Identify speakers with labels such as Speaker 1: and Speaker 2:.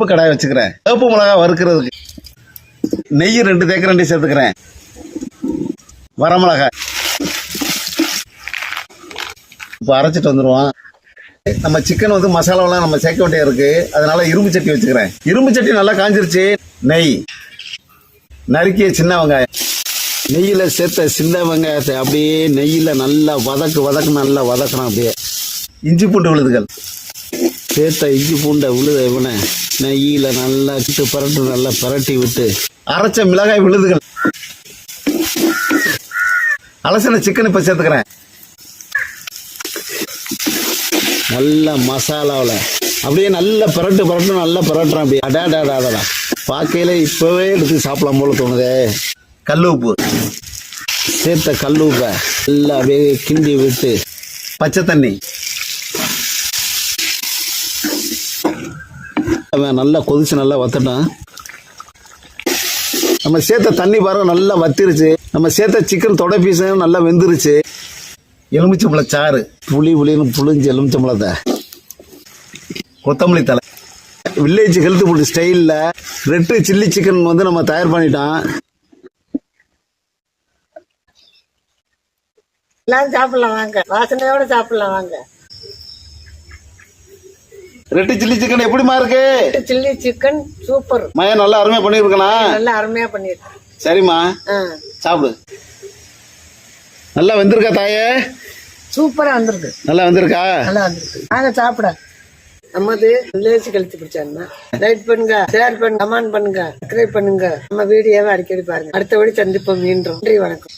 Speaker 1: உப்பு கடாய் வச்சுக்கிறேன். வேப்பு மிளகா வறுக்கிறதுக்கு. நெய் ரெண்டு தேக்க ரெண்டு சேர்த்துக்கிறேன். வரமிளகாய் இப்போ அரைச்சிட்டு வந்துடுவோம் நம்ம சிக்கன் வந்து மசாலாவெல்லாம் நம்ம சேர்க்க வேண்டிய இருக்கு. அதனால இரும்பு சட்டி வச்சுக்கிறேன். இரும்பு சட்டி நல்லா காஞ்சிருச்சு. நெய். நறுக்கிய சின்ன வெங்காயம். நெய்யில் சேர்த்த சின்ன வெங்காயத்தை அப்படியே நெய்யில் நல்லா வதக்கு வதக்கு நல்லா வதக்கணும் அப்படியே. இஞ்சி பூண்டு விழுதுகள். சேர்த்த இஞ்சி பூண்டை உழுத இவனை நெய்யில் நல்லா விட்டு பரட்டு நல்லா பரட்டி விட்டு அரைச்ச மிளகாய் விழுதுகள். அலசன சிக்கன் இப்போ சேர்த்துக்கிறேன். நல்ல மசாலாவில். அப்படியே நல்ல பரட்டு பரட்டு நல்லா பரட்டுறேன் அப்படியே. அடா அடா அடா அடா. பார்க்கையில இப்போவே எடுத்து சாப்பிடலாம் போல தோணுதே. கல் உப்பு சேர்த்த கல் உப்பை நல்லா அப்படியே கிண்டி விட்டு பச்சை தண்ணி. அவன் நல்லா கொதிச்சு நல்லா வத்தட்டான். நம்ம சேர்த்த தண்ணி பாருங்க நல்லா வத்திருச்சு. நம்ம சேர்த்த சிக்கன் தொடை பீஸும் நல்லா வெந்துருச்சு. எலுமிச்சம்பழ சாறு. புளி புளின்னு புளிஞ்சு எலுமிச்சம்பழத்தை. கொத்தமல்லி தலை வில்லேஜ் ஹெல்த் ஃபுட் ஸ்டைலில் ரெட்டு சில்லி சிக்கன் வந்து நம்ம தயார் பண்ணிட்டோம்
Speaker 2: எல்லாரும் சாப்பிடலாம் வாங்க. வாசனையோட சாப்பிடலாம் வாங்க.
Speaker 1: ரெட்டு சில்லி சிக்கன் எப்படிமா இருக்கு?
Speaker 2: Chilli chicken super.
Speaker 1: மய நல்லா அருமையாக பண்ணியிருக்கனா
Speaker 2: நல்லா அருமையா பண்ணிருக்கேன்.
Speaker 1: சரிம்மா. சாப்பிடு. நல்லா வெந்திருக்கா தாயே?
Speaker 2: சூப்பரா வந்திருக்கு.
Speaker 1: நல்லா வந்திருக்கா?
Speaker 2: நல்லா வந்திருக்கு. வாங்க சாப்பிட. நமது லேசி கழிச்சு பிடிச்சாருன்னா லைக் பண்ணுங்க ஷேர் பண்ணுங்க கமெண்ட் பண்ணுங்க சப்ஸ்கிரைப் பண்ணுங்க. நம்ம வீடியோவை அடிக்கடி பாருங்க. அடுத்த வழி சந்திப்போம். மீண்டும். நன்றி வணக்கம்.